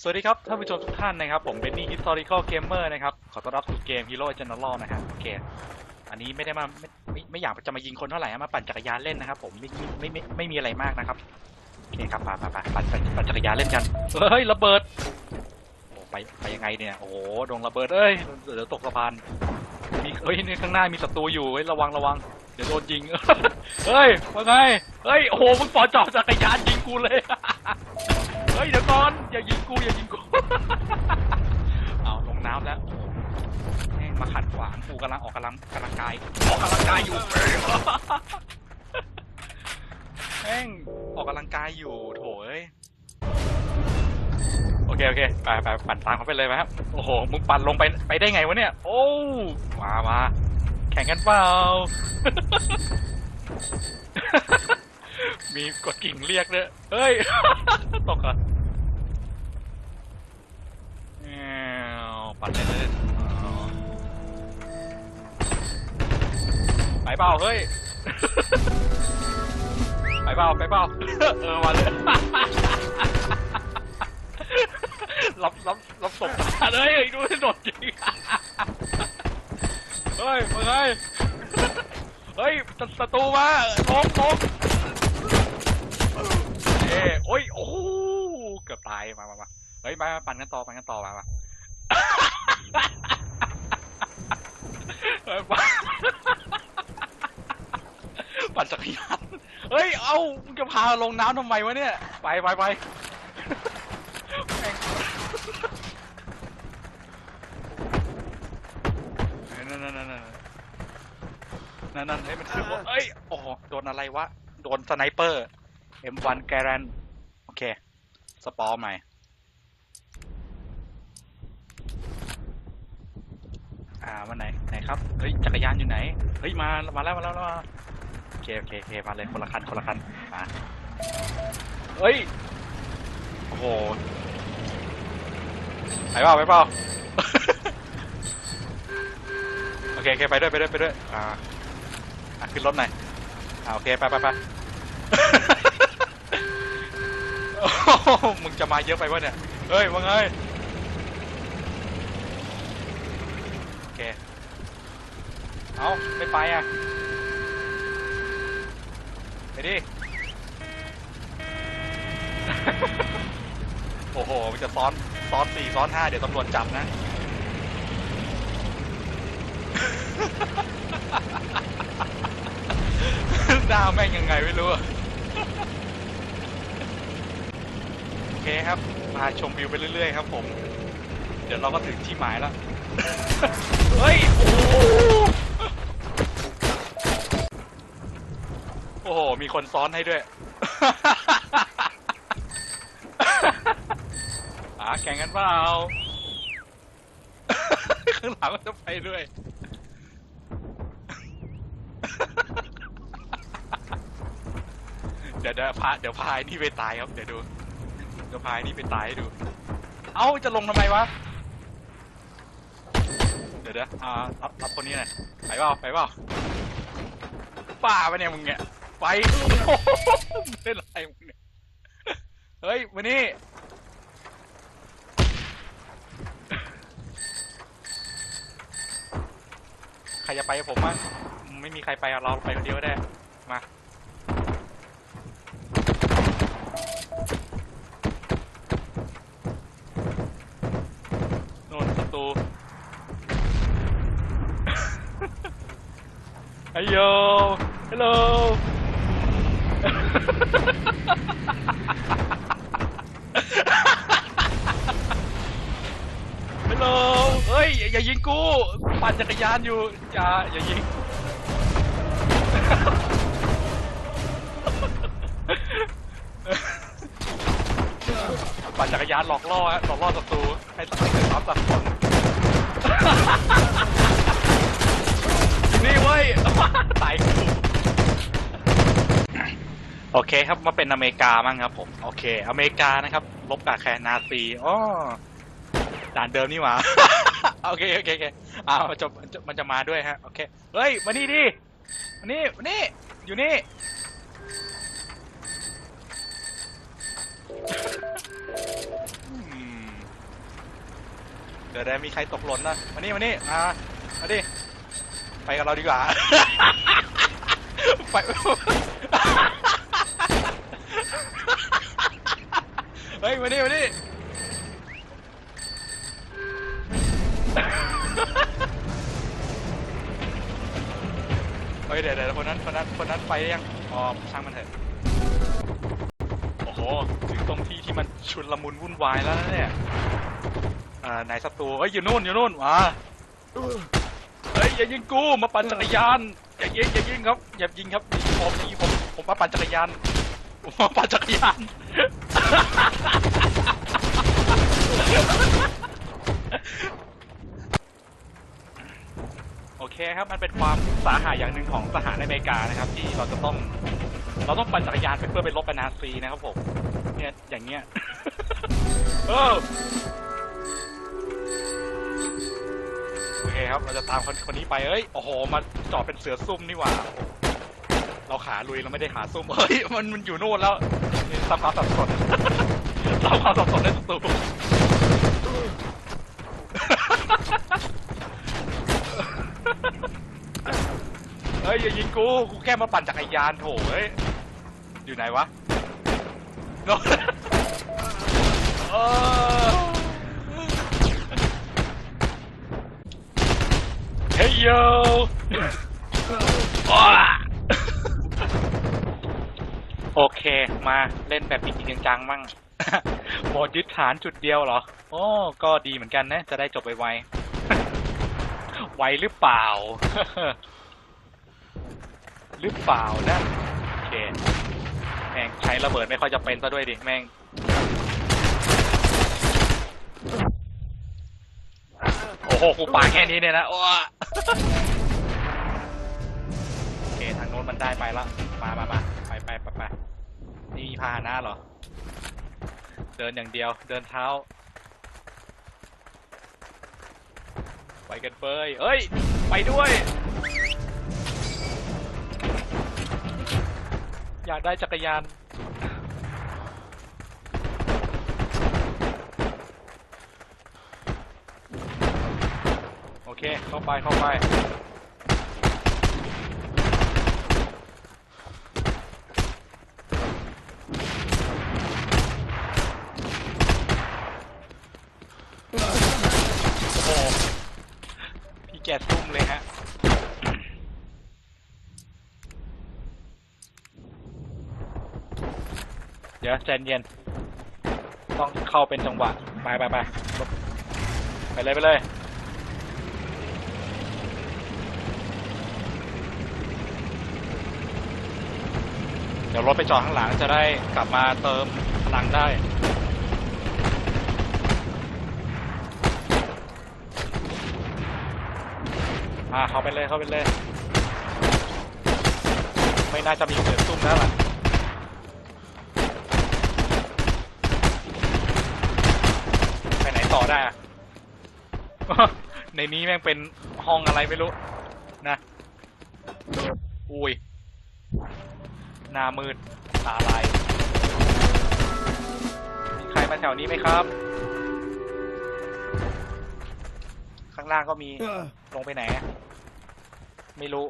สวัสดีครับท่านผู้ชมทุกท่านนะครับ ผมเบนนี่ Historical Gamer นะครับ ขอต้อนรับสู่เกม Hero General นะฮะโอเคอันนี้ไม่ได้มาไม่ไม่ไม่อยากจะมายิงคนเท่าไหร่ฮะมาปั่นจักรยานเล่นนะครับ ผมไม่ไม่ไม่ไม่มีอะไรมากนะครับโอเคครับไปไปไปปั่นปั่นปั่นจักรยานเล่นกันเฮ้ยระเบิดโอ้ไปไปยังไงเนี่ยโอ้โหโดนระเบิดเอ้ยเดี๋ยวตกสะพานมีเฮ้ยนี่ข้างหน้ามีศัตรูอยู่เฮ้ยระวังระวัง เดี๋ยวโดนยิง เฮ้ยว่าไง เฮ้ย โอ้โห มึงปอจอจักรยานยิงกูเลย เฮ้ย เดี๋ยวก่อน อย่ายิงกู อย่ายิงกู เอาลงน้ำแล้วแม่งมาขัดขวางกูกำลังออกกำลังกำลังกาย ออกกำลังกายอยู่ แม่งออกกำลังกายอยู่ โถเอ้ย โอเค โอเค ไปไปปั่นตามเขาไปเลยไหมครับ โอ้โห มึงปั่นลงไป ไปได้ไงวะเนี่ย โอ้ มามา แข่งกันเปล่า มีกดกิ่งเรียกด้วยเฮ้ย ตกเหรอะแอวปัดเล่นเล่นอ๋อไปเปล่าเฮ้ย ไปเปล่าไปเปล่าเออมาเลย รับรับรับส่งเลยเฮ้ยดูโดดจริง เฮ้ย เฮ้ยศัตรูมาล้มล้มเอ้โอ้ย โอ้เกือบตาย มามามาเฮ้ย มามาปั่นกันต่อ ปั่นกันต่อ มามาปั่นปั่นจักรยานเฮ้ย เอ้ามึงจะพาลงน้ำทำไมวะเนี่ย ไปไปไปแม่งนั่นนั่นนั่นนั่น นั่นนั่นเฮ้ยมันขึ้นรถเอ้ยโอ้โหโดนอะไรวะ โดนสไนเปอร์ M1 แกรนโอเค สปอร์ใหม่ อ่าวันไหน ไหนครับ เฮ้ย จักรยานอยู่ไหน เฮ้ย มา มาแล้ว มาแล้วมาโอเค โอเคโอเคมาเลย คนละคัน คนละคัน มา เฮ้ย โอ้โหไปเปล่าไปเปล่า โอเคโอเคไปด้วย ไปด้วย ไปด้วย อ่า อะขึ้นรถหน่อยอ่าโอเคไปไปไป โอ้โหมึงจะมาเยอะไปวะเนี่ย เฮ้ยว่าไงโอเค เอาไม่ไปอะ ไปดิ โอ้โห มันจะซ้อน ซ้อนสี่ซ้อนห้าเดี๋ยวตำรวจจับนะ หน้าแม่งยังไงไม่รู้โอเคครับมาชมวิวไปเรื่อยๆครับผม เดี๋ยวเราก็ถึงที่หมายแล้ว เฮ้ย โอ้โหโอ้โห มีคนซ้อนให้ด้วยหาแข่งกันเปล่าข้างหลังมันจะไปด้วย ดี๋ยวเดี๋ยวพาเดี๋ยวพายนี่ไปตายครับเดี๋ยวดูเดี๋ยวพายนี่ไปตายให้ดู เอ้าจะลงทำไมวะเดี๋ยวเดี๋ยวอ่ารับรับคนนี้หน่อยไปเปล่าไปเปล่าป้าปะเนี่ยมึงเนี่ยไปโอ้โหเล่นอะไรมึงเนี่ยเฮ้ยมานี่ใครจะไปกับผมมั้งไม่มีใครไปอะเราไปคนเดียวก็ได้มา โน่นศั ตรูฮัลโหลฮัลโหลฮัลโหลเฮ้ย อย่ายิงกู ปั่นจักรยานอยู่ อย่า อย่ายิง ปั่นจักรยานหลอกล่อ หลอกล่อศัตรูให้สักให้สามสักคน นี่เว้ยตายกูโอเคครับมาเป็นอเมริกามั่งครับ ผมโอเค อเมริกานะครับลบกับแคนาซีอ๋อด่านเดิมนี่หว่าโอเคโอเคโอเคอ้าวมันจะมันจะมันจะมาด้วยฮะโอเคเฮ้ยมานี่ดิมานี่มานี่อยู่นี่ ดี๋ยวเดี๋ยวมีใครตกหล่นนะมานี่มานี่มามาดิไปกับเราดีกว่า ไป เฮ้ยมานี่มานี่เฮ้ยเดี๋ยวเดี๋ยวคนนั้นคนนั้นคนนั้นไปยังอ๋อช่างมันเถอะโอ้โหถึงตรงที่ที่มันชุนละมุนวุ่นวายแล้วนะเนี่ย อ่าไหนศัตรูเฮ้ยอยู่นู่นอยู่นู่นมาเฮ้ยอย่ายิงกูมาปั่นจักรยานอย่ายิงอย่ายิงครับอย่ายิงครับยิงผมยิงผมผมมาปั่นจักรยานผมมาปั่นจักรยานโอเคครับมันเป็นความสาหัสอย่างหนึ่งของทหารในอเมริกานะครับ ที่เราจะต้องเราต้องปั่นจักรยานไปเพื่อไปรบกับนาซีนะครับผมเนี่ยอย่างเงี้ยเออ เคครับ เราจะตามคนคนนี้ไปเอ้ย โอ้โหมาจอดเป็นเสือซุ่มนี่หว่า เราขาลุยเราไม่ได้ขาซุ่มเฮ้ย มันมันอยู่โน่นแล้วนี่สางความสับสนสางความสับสนในสตูเฮ้ยอย่ายิงกู กูแค่มาปั่นจักรยานโถเฮ้ย อยู่ไหนวะนเออเฮ้ย โยอ้าโอเค มาเล่นแบบจริงจังมั่งโหมดยึดฐานจุดเดียวเหรอ โอ้ก็ดีเหมือนกันนะ จะได้จบไวๆไวหรือเปล่า หรือเปล่านะ โอเค แม่งใช้ระเบิดไม่ค่อยจะเป็นซะด้วยดิ แม่ง อ้โหกูปาแค่นี้เนี่ยนะโอ้โอเคทางโน้นมันได้ไปแล้วมามามาไปไปไปไปนี่มีพาหนะเหรอ เดินอย่างเดียว เดินเท้า ไปกันเฟยเอ้ย ไปด้วย อยากได้จักรยาน เค เข้าไป เข้าไป โอ้โหพี่แกซุ่มเลยฮะ เดี๋ยวใจเย็น ต้องเข้าเป็นจังหวะ ไปไปไปไปเลยไปเลย ดี๋ยวรถไปจอดข้างหลังจะได้กลับมาเติมพลังได้ อ่าเข้าไปเลยเข้าไปเลย ไม่น่าจะมีเสือซุ่มแล้วล่ะไปไหนต่อได้อะในนี้แม่งเป็นห้องอะไรไม่รู้ นะ อุ้ย หน้ามืดตาลายมีใครมาแถวนี้ไหมครับ ข้างล่างก็มีลงไปไหนอะไม่รู้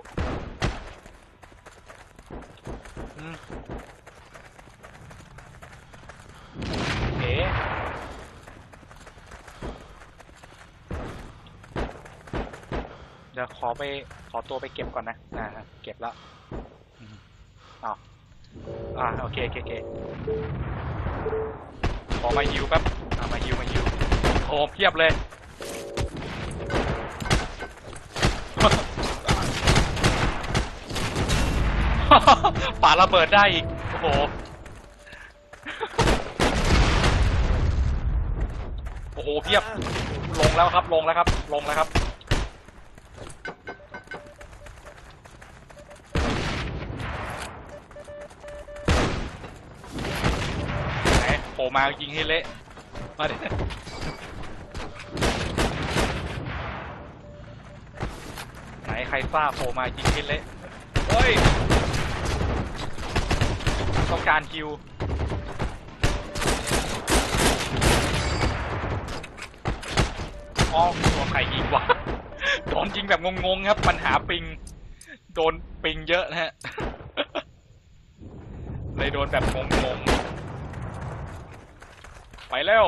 อืมเอ๋เดี๋ยวขอไปขอตัวไปเก็บก่อนนะ อ่า เก็บแล้วอืมอ้าว อ่าโอเคโอเคโอเคขอมาฮิวแป๊บอ่ามาฮิวมาฮิวโอ้เพียบเลยป่าระเบิดได้อีก โอ้โห โอ้โหเพียบ ลงแล้วครับ ลงแล้วครับ ลงแล้วครับ มายิงให้เละมาดิไหนใครทราโผล่มายิงให้เละเฮ้ยต้องการคิวอ้อ๋อตัวใครยิงวะโดนยิงแบบงงๆครับ ปัญหาปิง โดนปิงเยอะนะฮะ เลยโดนแบบงงๆ ไปแล้ว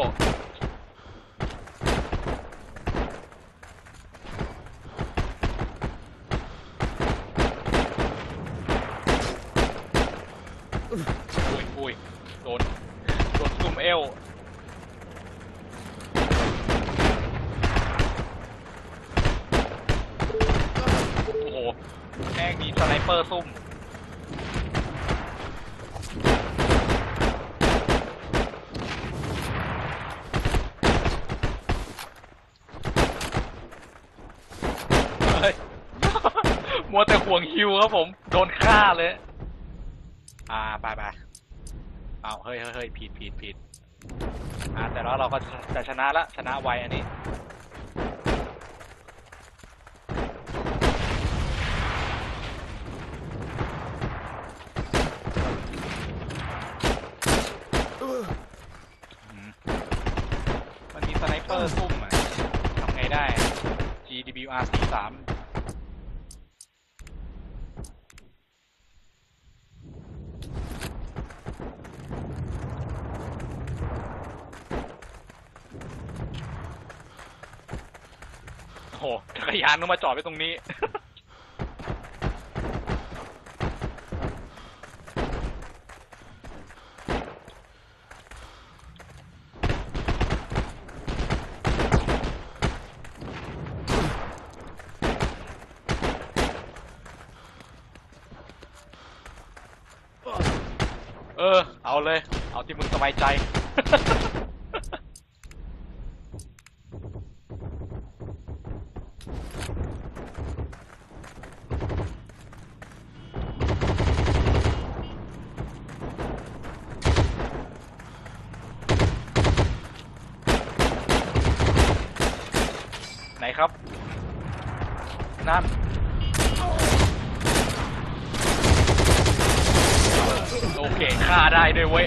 อุ้ยอุ้ยโดน โดนซุ่มเอวโอ้โหแม่งมีสไนเปอร์ซุ่ม เฮ้ย มั วงฮิวครับผม โดนฆ่าเลย อ่าไปไปเอาเฮ้ยเฮ้ยเฮ้ยผิดผิดผิดอ่าแต่แล้วเราก็จะชนะละชนะไวอันนี้ อืมมันมีสไนเปอร์ซุ่มอะทำไงได้ GWR 4 3 โอ้โหจักรยานก็มาจอดไว้ตรงนี้ เออ เอาเลย เอาที่มึงสบายใจ ครับ นั่น โอเคฆ่าได้ด้วยเว้ย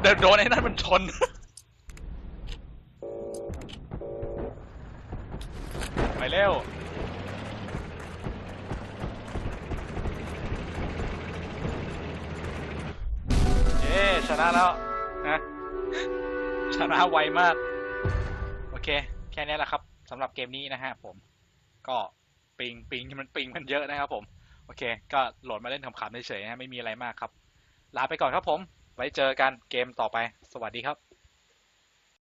เดินโดนไอ้นั่นมันชน ไปเร็วเย้ชนะแล้วนะชนะไวมาก แค่นี้แหละครับสำหรับเกมนี้นะฮะผมก็ปิงปิงมันปิงมันเยอะนะครับผม โอเค ก็โหลดมาเล่นขำๆเฉยๆนะไม่มีอะไรมากครับ ลาไปก่อนครับผม ไว้เจอกันเกมต่อไป สวัสดีครับ